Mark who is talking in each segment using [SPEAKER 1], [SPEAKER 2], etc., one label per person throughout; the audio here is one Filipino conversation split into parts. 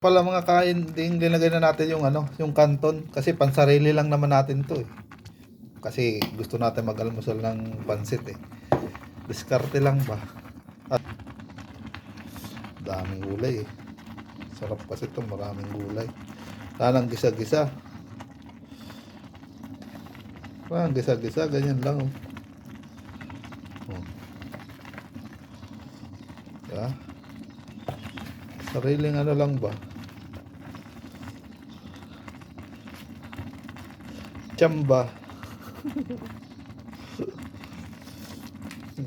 [SPEAKER 1] Pala mga kain, ding linagay na natin yung ano, yung kanton kasi pansarili lang naman natin 'to eh. Kasi gusto natin mag-almusal ng pansit eh. Diskarte lang ba? At daming gulay eh. Sarap kasi ito, maraming gulay. Tanang gisa-gisa. Parang gisa-gisa, ganyan lang oh. Oh. Diba? Sariling ano lang ba? Chamba.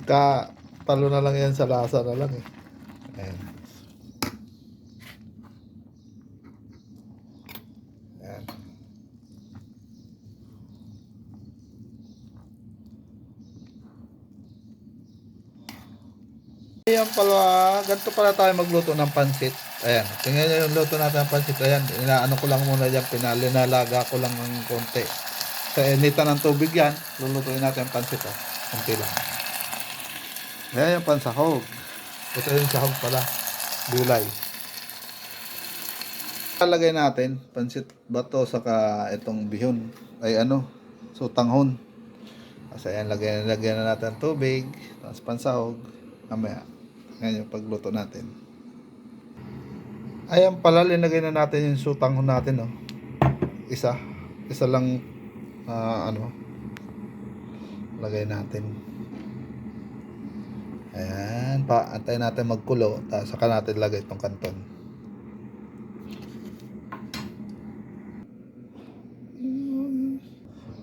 [SPEAKER 1] Ka talo na lang yan sa lasa na lang eh. Ayan. Ayan. Ayan pala, ganito pala tayo magluto ng pansit. Ayan, tingnan nyo yung luto natin ng pansit. Ayan, inaano ko lang muna dyan, pinalinalaga ko lang ng konti. Sa initan ng tubig yan, lulutuin natin ang pansit. Oh. Konti lang. Ayan yung pansahog. Ito yung sahog pala. Gulay. Talagay natin, pansit bato saka itong bihon. Ay ano, sutanghon. Kasi ayan, lagyan, lagyan na natin tubig. Tapos pansahog. Mamaya. Ngayon yung pagluto natin. Ayan pala, linagay na natin yung sutanghon natin. Oh. Isa. Isa lang, ah, ano, lagay natin. Ayan, pa, antay natin magkulo, tapos saka natin lagay itong kanton.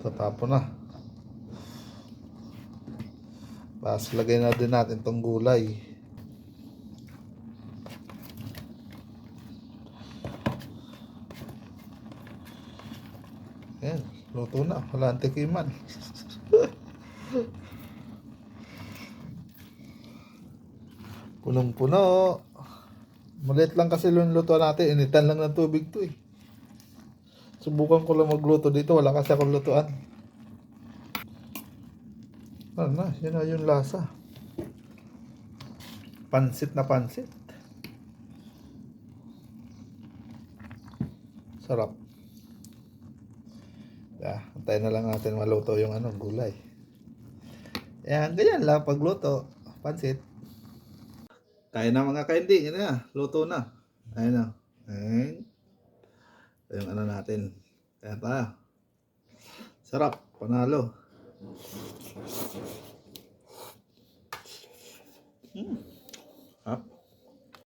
[SPEAKER 1] Tatapo na. Tapos lagay na din natin itong gulay. Ayan, luto na. Wala ang tikiman. Punong-puno. Maliit lang kasi yung luto natin. Initan lang ng tubig to eh. Subukan ko lang magluto dito. Wala kasi akong lutuan. Ano na, yun na yung lasa. Pansit na pansit. Sarap. Yeah, antayin na lang natin maluto yung ano, gulay. Yan, ganyan lang pagluto. Pansit. Kaya na mga kaindi. Yan na, luto na. Ayun na. Ayun. Ito yung ano natin. Kaya tayo. Sarap. Panalo. Hmm. Hap.